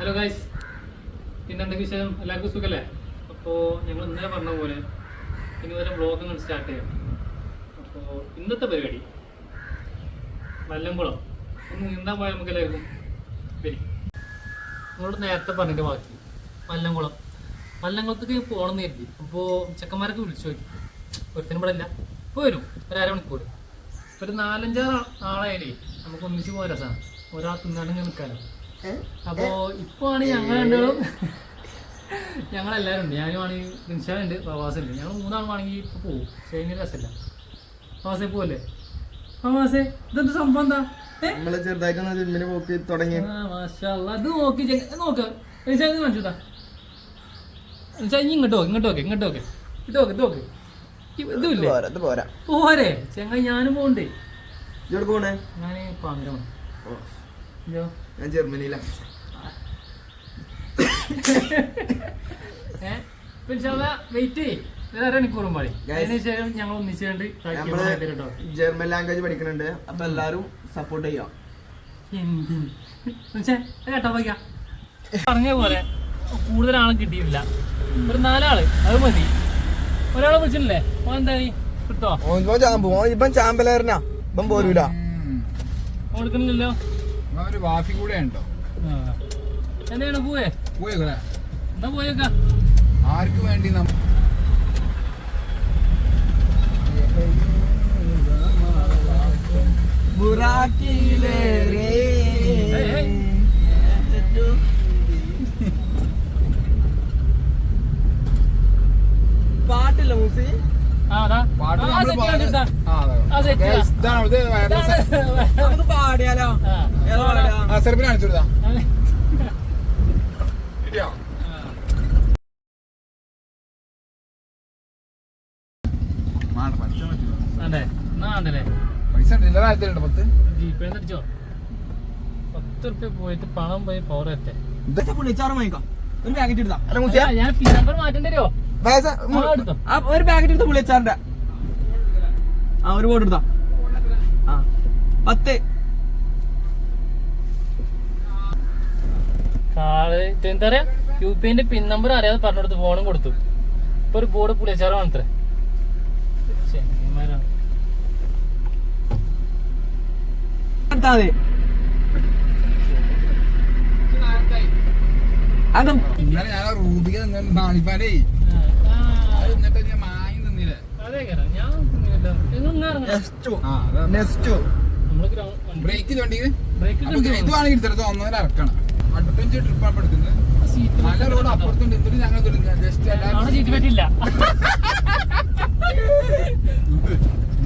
Hello guys പിന്നെ എന്തൊക്കെ വിഷയം എല്ലാവർക്കും സുഖല്ലേ? അപ്പോൾ ഞങ്ങൾ ഇന്നലെ പറഞ്ഞ പോലെ ഇനി വരെ വ്ളോഗ് സ്റ്റാർട്ട് ചെയ്യാം. അപ്പോൾ ഇന്നത്തെ പരിപാടി വല്ലംകുളം. ഒന്ന് നീന്താൻ പോയാൽ നമുക്ക് എല്ലാവർക്കും വരി. നിങ്ങളോട് നേരത്തെ പറഞ്ഞിട്ട് ബാക്കി. വല്ലംകുളം. വല്ലംകുളത്തേക്ക് പോകണമെന്ന് കരുതി. അപ്പോൾ ചെക്കന്മാരൊക്കെ വിളിച്ചു നോക്കി. ഒരുത്തിനും ഇവിടെ ഇല്ല. ഇപ്പോൾ വരും. ഒരു അരമണിക്കൂർ ഒരു നാലഞ്ചാറ് ആളായാലേ നമുക്ക് ഒന്നിച്ച് പോകാൻ രസമാണ് ഒരാൾ തിന്നാണെങ്കിൽ നിൽക്കാനോ അപ്പോ ഇപ്പൊ ആണ് ഞങ്ങൾ രണ്ടും ഞങ്ങളെല്ലാവരും ഉണ്ട് ഞാനും ആണെങ്കിൽ നിൻഷാനുണ്ട് പ്രവാസുണ്ട് ഞങ്ങൾ മൂന്നാളുമാണെങ്കിൽ ഇപ്പൊ പോകും അതിന് രസമില്ല. പ്രവാസേ പോവല്ലേ? പ്രവാസേ ഇതെന്ത് സംഭവം എന്താ? നമ്മൾ ചെറുതായിട്ടൊന്ന് ജിമ്മിന് പോക്ക് തുടങ്ങി. ഇത് നോക്കി ഇത് നോക്ക്. നിൻഷാ ഇത് കാണിച്ചുതാ നിൻഷാ ഇനി ഇങ്ങോട്ട് ഇങ്ങോട്ട് നോക്ക് ഇങ്ങോട്ട് നോക്ക്. ഇത് നോക്ക് ഇത് നോക്ക്. ഇ- ഇതുമില്ലേ പോരാ ഇത് പോരാ. പോരെ. ചെങ്ങായി ഞാനും പോണ്ടേ പോണേ? ഞാൻ ഞാൻ ജർമ്മനിയിലാ ഏഹ് വെയിറ്റ് ചെയ്യ് ഒരു അരമണിക്കൂറും പാടി. ഞങ്ങൾ ഒന്നിച്ചുകൊണ്ട് നമ്മൾ ജർമ്മൻ ലാംഗ്വേജ് പഠിക്കുന്നുണ്ട് അപ്പൊ എല്ലാരും സപ്പോർട്ട് ചെയ്യാം. കേട്ടോ പറഞ്ഞ പോലെ കൂടുതൽ ആളും കിട്ടിയിട്ടില്ല. ഒരു നാലാൾ അത് മതി. ഒരാളെ വിളിച്ചിട്ടില്ലേ? ഓൻ എന്തായി കിട്ടോ? ഓൻ ചാമ്പു ഓൻ ഇപ്പം ചാമ്പലാരനാ? ഇപ്പം പോരൂല. കൊടുക്കുന്നില്ലല്ലോ ഒരു വാഫി കൂടെ ഉണ്ടോ. എന്താണ് പോവേ? പോയേക്കണേ എന്നാ പോയേക്ക ആർക്ക് വേണ്ടി നമ്മ പാട്ടില്ല മൂസി? പാടിയാലോ? ആ. ഏതാ പാടാ? ആ സെർബിന് കാണിച്ചുകൊടുത്താ കിട്ടിയോ മാണ്ട പൈസ പത്ത്. ജീപ്പേ അടിച്ചോ? പത്ത് റുപ്യ പോയിട്ട് പണം പോയി പവർ എത്തേ ഇതൊക്കെ പുള്ളിച്ചാറ് വാങ്ങിക്കാം ഒരു പാക്കറ്റ് എടുത്താ. ഞാൻ നമ്പർ മാറ്റേണ്ടി ഒരു പാക്കറ്റ് എടുത്ത പുള്ളിച്ചാറിന്റെ ആ ഒരു ബോർഡ് എടുത്താ? ആ പത്ത്. കാൾ എന്താ പറയാ? യു പി ന്റെ പിൻ നമ്പർ അറിയാതെ പറഞ്ഞു കൊടുത്തു ഫോണും കൊടുത്തു. ഇപ്പൊ ഒരു ബോർഡ് പുളിയച്ചാറാണ് അത്ര ചെങ്ങന്മാരാണ് അതും ഇന്നലെ ഞാൻ ആ റൂബിക്ക് നിന്നിട്ട് നാണിപ്പാനേ മായം മാങ്ങി അതെ കേട്ടോ ഞാൻ ഗ്രൗണ്ട് ബ്രേക്ക് ഇത് വേണമെങ്കിൽ എടുത്തത് ഒന്നര ഇറക്കണം. അടുത്തഞ്ച് ട്രിപ്പ് ആണ് എടുക്കുന്നത്. നല്ല റോഡ് അപ്പുറത്തുണ്ട്. എന്നിട്ട് ഞങ്ങൾ ജസ്റ്റ് പറ്റില്ല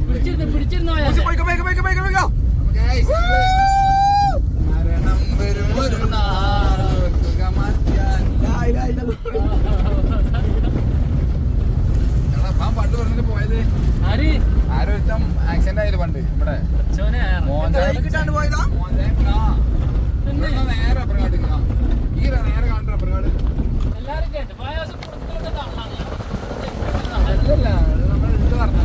പിടിച്ചിരുന്നു പിടിച്ചിരുന്നു പോയിക്കോ പോയിക്കോ പോയിക്കോ പോയിക്കോ പോയിക്കോ മരണം വരും ഒരു നാൾ സുഖമാറ്റാൻ. ലാ, ഇലാ, ഇലാ. എടാ, പാൻ പണ്ട് പറഞ്ഞിട്ട് പോയത് ആര് ആരോ ഒരുത്തം ആക്സിഡന്റ് ആയില്ല പണ്ട് ഇവിടെ ചോനെ മോഹൻലാൽ കൈ കിട്ടാണ്ട് പോയതാ? മോഹൻലാൽ ആ. ഇവിടെ. നേരെ അപ്പുറങ്ങാട്ട്. ഈ നേരെ കാണുന്ന തള്ളാണ് അല്ലല്ല നമ്മൾ എടുത്ത് പറഞ്ഞു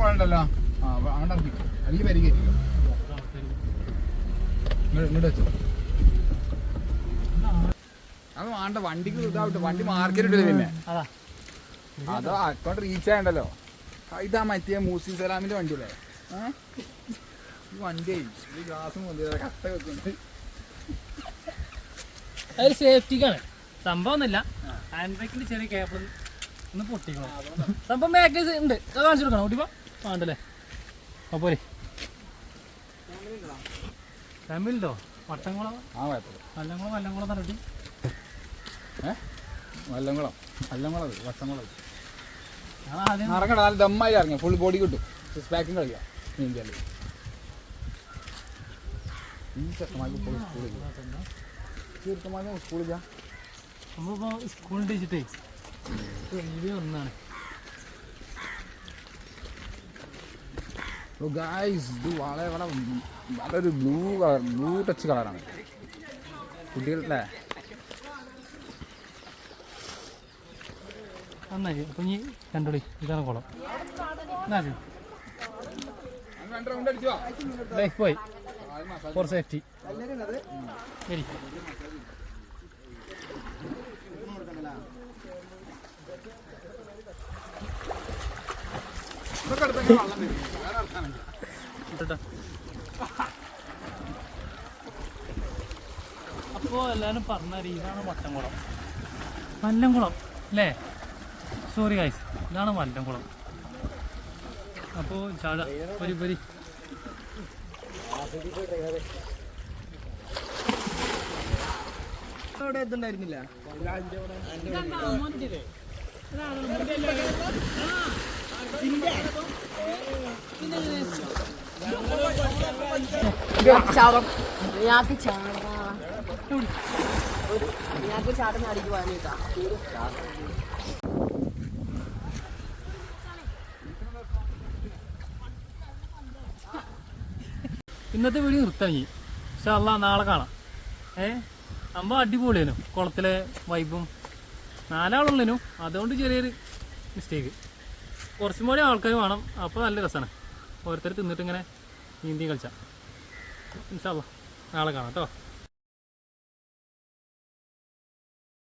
കുഴണ്ടല്ലോ ആ അവിടെ ഇറക്കിക്കോ അല്ലെങ്കിൽ പരിഹരിക്കും ഇങ്ങോട്ട് വെച്ചോ. അത് വേണ്ട വണ്ടിക്ക് ഇതാവട്ടെ. വണ്ടി മാർക്കറ്റ് ഇട്ടില്ല പിന്നെ. അതാ. അക്കൗണ്ട് റീച്ച് ആയണ്ടല്ലോ. ഇതാ മറ്റേ മൂസി സലാമിന്റെ വണ്ടി അല്ലേ ഈ വണ്ടി ഈ ഗ്ലാസ് കട്ട വെക്കുന്നുണ്ട് അത് സേഫ്റ്റിക്കാണ് സംഭവം ഒന്നുമില്ല. ഹാൻഡ് ബ്രേക്കിന്റെ ചെറിയ കേബിൾ ഒന്ന് പൊട്ടിക്കണം. സംഭവം ബാക്കേജ് ഉണ്ട്. അത് കാണിച്ചു കൊടുക്കണം. ഓട്ടിപ്പോ വേണ്ടല്ലേ അപ്പോ പോരെ. ഫാമിലിണ്ടോ വട്ടംകുളം? ആ കുഴപ്പമില്ല വല്ലംകുളം വല്ലംകുളം പറഞ്ഞിട്ട്? ഏ? വല്ലംകുളം. വല്ലംകുളം വട്ടംകുളം ഇറങ്ങണം നല്ല ദമ്മായി ഇറങ്ങി. ഫുൾ ബോഡി കിട്ടും. സിക്സ് പാക്കും കളിക്കാം. നീന്തിയാൽ ഈ ചെക്കന്മാർക്ക് ഇപ്പോൾ സ്കൂളിൽ ചെറുക്കന്മാർക്ക് സ്കൂളിൽ നമ്മളിപ്പോ സ്കൂളിൽ ടീച്ചിട്ടേ റെയിൽവേ ഒന്നാണ് ഗായ്സ് ഇത് വളരെ വളരെ വളരെ ബ്ലൂ കളർ ബ്ലൂ ടച്ച് കളറാണ് കുട്ടികളല്ലേ നന്നായി. അപ്പം ഇനി കണ്ടോളി ഇതാണ് കുളം ലൈഫ് ബോയ് ഫോർ സേഫ്റ്റി ശരി. അപ്പോൾ എല്ലാവരും പറഞ്ഞ ഇതാണ് വട്ടംകുളം. വല്ലംകുളം അല്ലേ? സോറി ഗൈസ് ഇതാണ് വല്ലംകുളം. അപ്പോ ചാട ഒരു പരി അവിടെ എത്തുണ്ടായിരുന്നില്ല ഇന്നത്തെ വീഡിയോ നിർത്തണി പക്ഷെ അല്ല നാളെ കാണാം. ഏ? അമ്മ അടിപൊളിയേനു കുളത്തിലെ വൈബും. നാലാളുള്ളേനു. അതുകൊണ്ട് ചെറിയൊരു മിസ്റ്റേക്ക് കുറച്ചും കൂടി ആൾക്കാർ വേണം. അപ്പോൾ നല്ല രസമാണ് ഓരോരുത്തർ തിന്നിട്ട് ഇങ്ങനെ നീന്തി കളിച്ചാൽ ഇൻഷാല്ല നാളെ കാണാം കേട്ടോ.